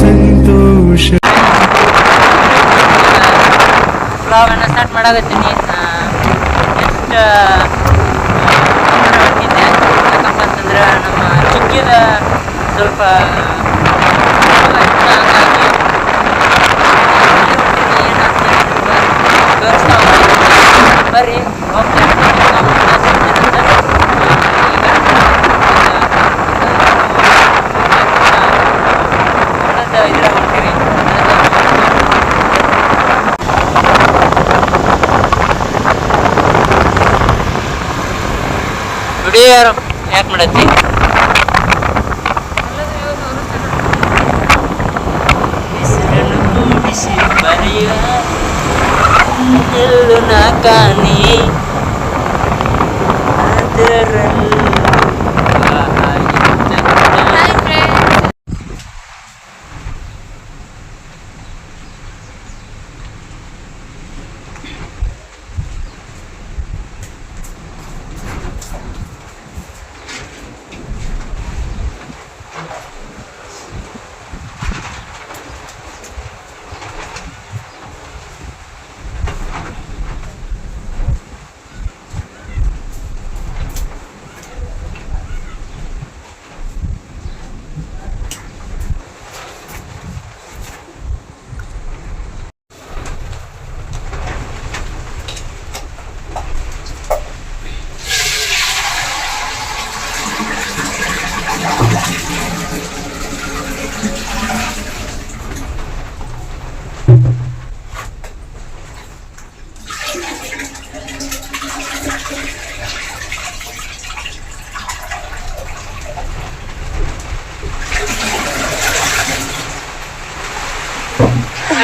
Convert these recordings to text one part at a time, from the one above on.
ಸಂತೋಷ. Start ಮಾಡಾಕತ್ತೀನಿ. Next ಇದ್ರಾಗ ಹೊಂಟೀವಿ video ಯಾರು ಯಾಕೆ ಮಾಡತ್ತಿ ಎಲ್ಲೂ ನಾ ಕಾಣಿ ಅದರಲ್ಲಿ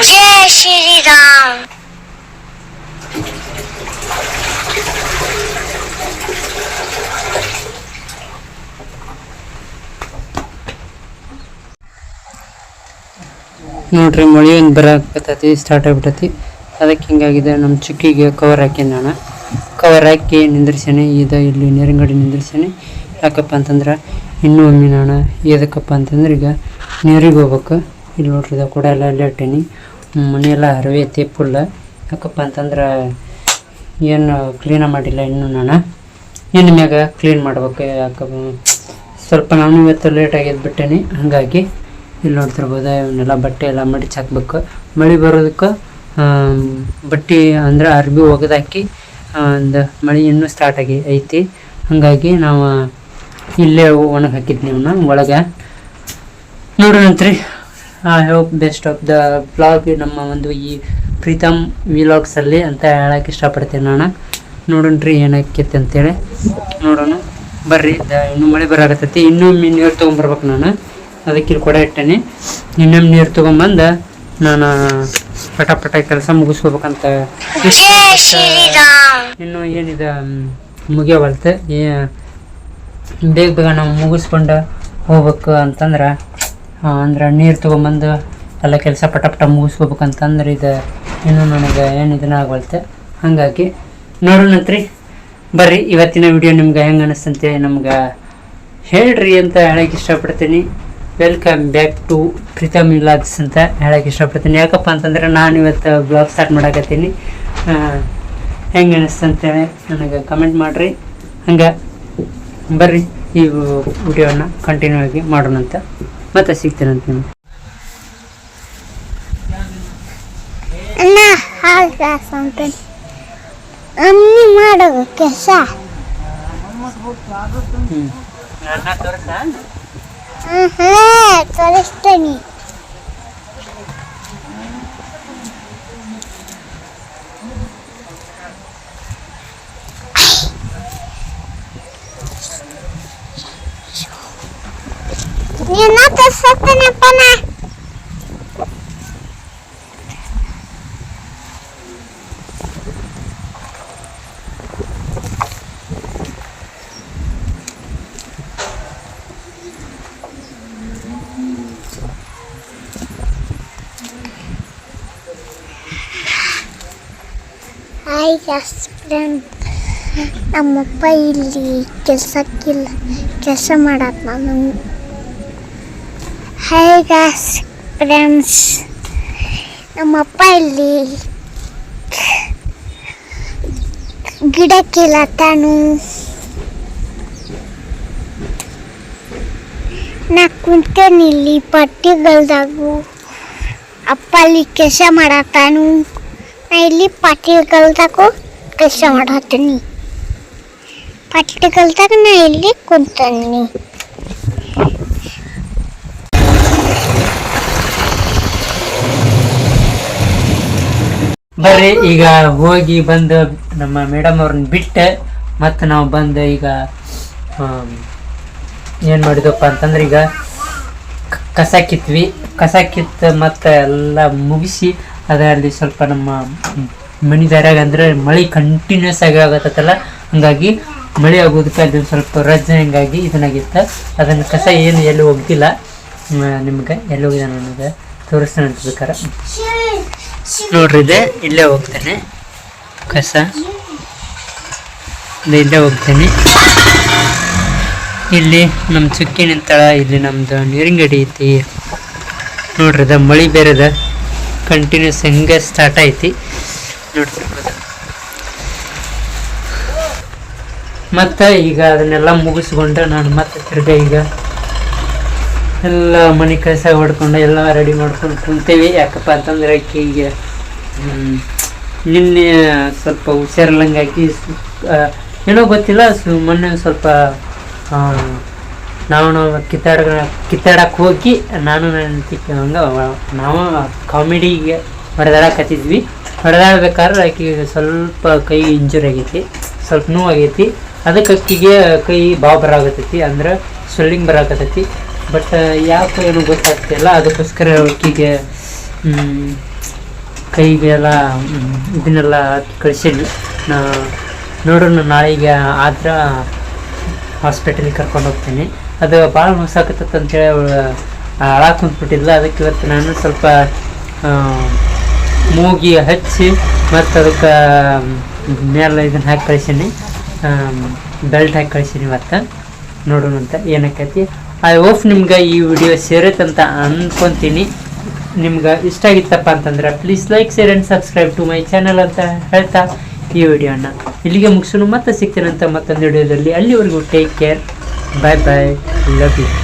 जय श्री राम ನೋಡ್ರಿ ಮಳೆ ಒಂದು ಬರಾಕತ್ತೈತಿ ಸ್ಟಾರ್ಟ್ ಆಗ್ಬಿಟ್ಟೈತಿ ಅದಕ್ಕೆ ಹಿಂಗಾಗಿದೆ ನಮ್ಮ ಚುಕ್ಕಿಗೆ ಕವರ್ ಹಾಕಿ ನಾನು ಕವರ್ ಹಾಕಿ ನಿಂದ್ರಿಸೇನೆ ಇದು ಇಲ್ಲಿ ನೀರಿನ ನಿಂದ್ರಿಸೇನೆ ಯಾಕಪ್ಪ ಅಂತಂದ್ರೆ ಇನ್ನೂ ಒಮ್ಮೆ ನಾನು ಎದಕ್ಕಪ್ಪ ಅಂತಂದ್ರೆ ಈಗ ನೀರಿಗೆ ಹೋಗ್ಬೇಕು ಇಲ್ಲಿ ನೋಡ್ರಿ ಇದು ಕೂಡ ಎಲ್ಲ ಅಲ್ಲೇ ಇಟ್ಟೀನಿ. ಮನೆ ಮನೆಯೆಲ್ಲ ಹರವೆ ಐತಿ ಫುಲ್ ಯಾಕಪ್ಪ ಅಂತಂದ್ರೆ ಏನು ಕ್ಲೀನ ಮಾಡಿಲ್ಲ ಇನ್ನು ನಾನು. ಇನ್ನು ಮ್ಯಾಗ ಕ್ಲೀನ್ ಮಾಡ್ಬೇಕು. ಯಾಕಪ್ಪ ಸ್ವಲ್ಪ ನಾನು ಇವತ್ತು ಲೇಟಾಗಿ ಬಿಟ್ಟೇನಿ ಹಾಗಾಗಿ ಇಲ್ಲಿ ನೋಡ್ತಿರ್ಬೋದು, ಇವನ್ನೆಲ್ಲ ಬಟ್ಟೆ ಎಲ್ಲ ಮಡಿಚ್ ಹಾಕ್ಬೇಕು. ಮಳೆ ಬರೋದಕ್ಕೆ ಬಟ್ಟೆ ಅಂದ್ರೆ ಅರ್ಬಿ ಒಗೆದಾಕಿ ಒಂದು ಮಳೆ ಇನ್ನೂ ಸ್ಟಾರ್ಟ್ ಆಗಿ ಐತಿ. ಹಾಗಾಗಿ ನಾವು ಇಲ್ಲೇ ಒಣಗಿ ಹಾಕಿದ್ನಿ ಇವನ್ನ ಒಳಗೆ. ನೋಡೋಣಂತ್ರಿ. I hope best of the blog ನಮ್ಮ ಒಂದು ಈ ಪ್ರೀತಮ್ ವಿಲಾಗ್ಸಲ್ಲಿ ಅಂತ ಹೇಳಕ್ಕೆ ಇಷ್ಟಪಡ್ತೀನಿ ನಾನು ನೋಡೋಣ ರೀ ಏನಾಕೈತಿ ಅಂತೇಳಿ. ನೋಡೋಣ. ಬರ್ರಿ ದ ಇನ್ನೂ ಮಳೆ ಬರಾಕತ್ತೈತಿ. ಇನ್ನೊಮ್ಮೆ ನೀರು ತೊಗೊಂಬರ್ಬೇಕು ನಾನು. ಅದಕ್ಕೆ ಇಲ್ಲಿ ಕೊಡ ಇಟ್ಟೇನೆ. ಇನ್ನೊಮ್ಮೆ ನೀರು ತೊಗೊಂಬಂದು ನಾನು ಪಟ ಪಟ ಕೆಲಸ ಮುಗಿಸ್ಕೋಬೇಕಂತ ಇನ್ನು ಏನಿದೆ ಮುಗಿಯವಲ್ತು. ಏ ಬೇಗ ಬೇಗ ನಾವು ಮುಗಿಸ್ಕೊಂಡು ಹೋಗ್ಬೇಕು ಅಂತಂದ್ರೆ ಅಂದ್ರೆ ನೀರು ತೊಗೊಂಬಂದು ಎಲ್ಲ ಕೆಲಸ ಪಟ ಪಟ ಮುಗಿಸ್ಕೋಬೇಕಂತಂದ್ರೆ ಇದು ಇನ್ನೂ ನನಗೆ ಏನು ಇದನ್ನ ಆಗವಲ್ತೆ ಹಾಗಾಗಿ ನೋಡೋಣಂತ್ರಿ ಬರ್ರಿ, ಇವತ್ತಿನ ವಿಡಿಯೋ ನಿಮ್ಗೆ ಹೆಂಗೆ ಅನಿಸ್ತಂತೆ ನಮ್ಗೆ ಹೇಳ್ರಿ ಅಂತ ಹೇಳಕ್ಕೆ ಇಷ್ಟಪಡ್ತೀನಿ. Welcome back to Pritam vlogs ಅಂತ ಹೇಳಕ್ಕೆ ಇಷ್ಟಪಡ್ತೀನಿ. ಯಾಕಪ್ಪ ಅಂತಂದ್ರೆ ನಾನು ಇವತ್ತು ಬ್ಲಾಗ್ ಸ್ಟಾರ್ಟ್ ಮಾಡಾಕತ್ತೀನಿ. ಹೆಂಗೆ ಅನಿಸ್ತು ಅಂತೇಳಿ ನನಗೆ ಕಮೆಂಟ್ ಮಾಡಿರಿ. ಹಂಗೆ, ಬರ್ರಿ, ಈ ವಿಡಿಯೋನ ಕಂಟಿನ್ಯೂ ಆಗಿ ಮಾಡೋಣ ಅಂತ ಮತ್ತೆ ಸಿಗ್ತೇನಂತ ನಿಮ್ಗೆ ಅಣ್ಣ ಹಾಲು glass Renato, salta na pa na. Hi, yes, friend. ನಮ್ಮ ಅಪ್ಪ ಇಲ್ಲಿ ಕೆಲಸ ಕೆಲಸ ಮಾಡತ್ತ ನಾನು ಹೈ ಗಾಸ್ ಫ್ರೆಂಡ್ಸ್ ನಮ್ಮಪ್ಪ ಇಲ್ಲಿ ಗಿಡಕ್ಕಿಲ್ಲ ತಾನು ನಾ ಕುಂತೇನಿ ಇಲ್ಲಿ ಪಟ್ಟಿಗಳ್ದಾಗು. ಅಪ್ಪ ಅಲ್ಲಿ ಕೆಲಸ ಮಾಡತ್ತಾನು. ನಾ ಇಲ್ಲಿ ಪಟ್ಟಿಗಳ್ದಾಗು ಕೆಲಸ ಮಾಡತ್ತೀನಿ. ಪಟ್ಟಿಗಳ್ದಾಗ ನಾ ಇಲ್ಲಿ ಕುಂತೀನಿ. ಬರ್ರಿ, ಈಗ ಹೋಗಿ ಬಂದು ನಮ್ಮ ಮೇಡಮ್ ಅವ್ರನ್ನ ಬಿಟ್ಟು ಮತ್ತು ನಾವು ಬಂದು ಈಗ ಏನು ಮಾಡಿದಪ್ಪ ಅಂತಂದ್ರೆ ಈಗ ಕಸ ಕಿತ್ವಿ. ಕಸ ಕಿತ್ತು ಮತ್ತು ಎಲ್ಲ ಮುಗಿಸಿ ಅದರಲ್ಲಿ ಸ್ವಲ್ಪ ನಮ್ಮ ಮನಿ ದಾರ್ಯಾಗ ಅಂದ್ರೆ ಮಳೆ ಕಂಟಿನ್ಯೂಸ್ ಆಗಿ ಆಗತ್ತಲ್ಲ, ಹಂಗಾಗಿ ಮಳೆ ಆಗೋದಕ್ಕೆ ಅಲ್ಲಿ ಸ್ವಲ್ಪ ರಜೆ ಹಂಗಾಗಿ ಇದನ್ನಾಗಿತ್ತು. ಅದನ್ನು ಕಸ ಏನು ಎಲ್ಲೂ ಹೋಗ್ತಿಲ್ಲ ನಿಮ್ಗೆ ಎಲ್ಲಿ ಹೋಗಿದೆ ನನಗೆ ತೋರಿಸ್ತಾನೆ ಅಂತ ಬೇಕಾರೆ. ನೋಡ್ರಿ ಇದೆ ಇಲ್ಲೇ ಹೋಗ್ತೇನೆ. ಕಸ. ಇಲ್ಲೇ ಹೋಗ್ತೇನೆ. ಇಲ್ಲಿ ನಮ್ಮ ಚುಕ್ಕಿ ನಿಂತಳ ಇಲ್ಲಿ ನಮ್ದು ನೀರಿನ ಗಡಿ ಐತಿ. ನೋಡ್ರಿದ ಮಳಿ ಬೇರೆದ. ಕಂಟಿನ್ಯೂಸ್ ಹೆಂಗೆ ಸ್ಟಾರ್ಟ್ ಐತಿ. ನೋಡ್ತಿರ್ಬೋದು. ಮತ್ತು ಈಗ ಅದನ್ನೆಲ್ಲ ಮುಗಿಸ್ಕೊಂಡು ನಾನು ಮತ್ತೆ ತಿರ್ಗಾ ಈಗ ಎಲ್ಲ ಮನೆ ಕೆಲಸ ಹೊಡ್ಕೊಂಡು ಎಲ್ಲ ರೆಡಿ ಮಾಡ್ಕೊಂಡು ಕುಂತೇವಿ. ಯಾಕಪ್ಪ ಅಂತಂದ್ರೆ ಆಕಿಗೆ ನಿನ್ನೆ ಸ್ವಲ್ಪ ಹುಷಾರಿಲ್ಲಂಗಾಗಿ ಏನೋ ಗೊತ್ತಿಲ್ಲ ಮೊನ್ನೆ ಸ್ವಲ್ಪ ನಾವು ನಾವು ಕಿತ್ತಾಡ ಕಿತ್ತಾಡಕ್ಕೆ ಹೋಗಿ ನಾನು ನನ್ನ ಹಂಗೆ ನಾವು ಕಾಮಿಡಿಗೆ ಹೊಡೆದಾಡಕತ್ತಿದ್ವಿ. ಹೊಡೆದಾಡ್ಬೇಕಾದ್ರೆ ಆಕೆಗೆ ಸ್ವಲ್ಪ ಕೈ ಇಂಜೂರಿ ಆಗೈತಿ, ಸ್ವಲ್ಪ ನೋವು ಆಗೈತಿ. ಅದಕ್ಕೆ ಅಕ್ಕಿಗೆ ಕೈ ಬಾವು ಬರಾಕತ್ತೈತಿ, ಅಂದ್ರೆ ಸ್ವೆಲ್ಲಿಂಗ್ ಬರಾಕತ್ತೈತಿ. ಬಟ್ ಯಾಕೆ ಏನು ಗೊತ್ತಾಗ್ತಿಲ್ಲ ಅದಕ್ಕೋಸ್ಕರ ಅವಕ್ಕಿಗೆ ಕೈಗೆಲ್ಲ ಇದನ್ನೆಲ್ಲ ಕಳಿಸಿದ್ವಿ. ನಾ, ನೋಡೋಣ, ನಾಳೆಗೆ ಆದ್ರ ಹಾಸ್ಪಿಟಲಿಗೆ ಕರ್ಕೊಂಡು ಹೋಗ್ತೀನಿ. ಅದು ಭಾಳ ಅಂತೇಳಿ ಅವಳು ಅಳಾಕ್ ಕುಂತ್ಬಿಟ್ಟಿಲ್ಲ ಅದಕ್ಕೆ ಇವತ್ತು ನಾನು ಸ್ವಲ್ಪ ಮೂಗಿ ಹಚ್ಚಿ ಮತ್ತು ಅದಕ್ಕೆ ಮೇಲೆ ಇದನ್ನು ಹಾಕಿ ಕಳಿಸೀನಿ. ಬೆಲ್ಟ್ ಹಾಕಿ ಕಳಿಸೀನಿ ಇವತ್ತು. ನೋಡೋಣಂತ. ಏನಕ್ಕೈತಿ? ಐ ಹೋಪ್ ನಿಮ್ಗೆ ಈ ವಿಡಿಯೋ ಸೇರತ್ತಂತ ಅನ್ಕೊಂತೀನಿ. ನಿಮ್ಗೆ ಇಷ್ಟ ಆಗಿತ್ತಪ್ಪ ಅಂತಂದ್ರೆ please like share and subscribe to my channel ಅಂತ ಹೇಳ್ತಾ ಈ ವಿಡಿಯೋನ ಇಲ್ಲಿಗೆ ಮುಗಿಸೋಣ, ಮತ್ತೆ ಸಿಗ್ತೀನಂತ ಮತ್ತೊಂದು ವಿಡಿಯೋದಲ್ಲಿ ಅಲ್ಲಿವರೆಗೂ take care bye bye love you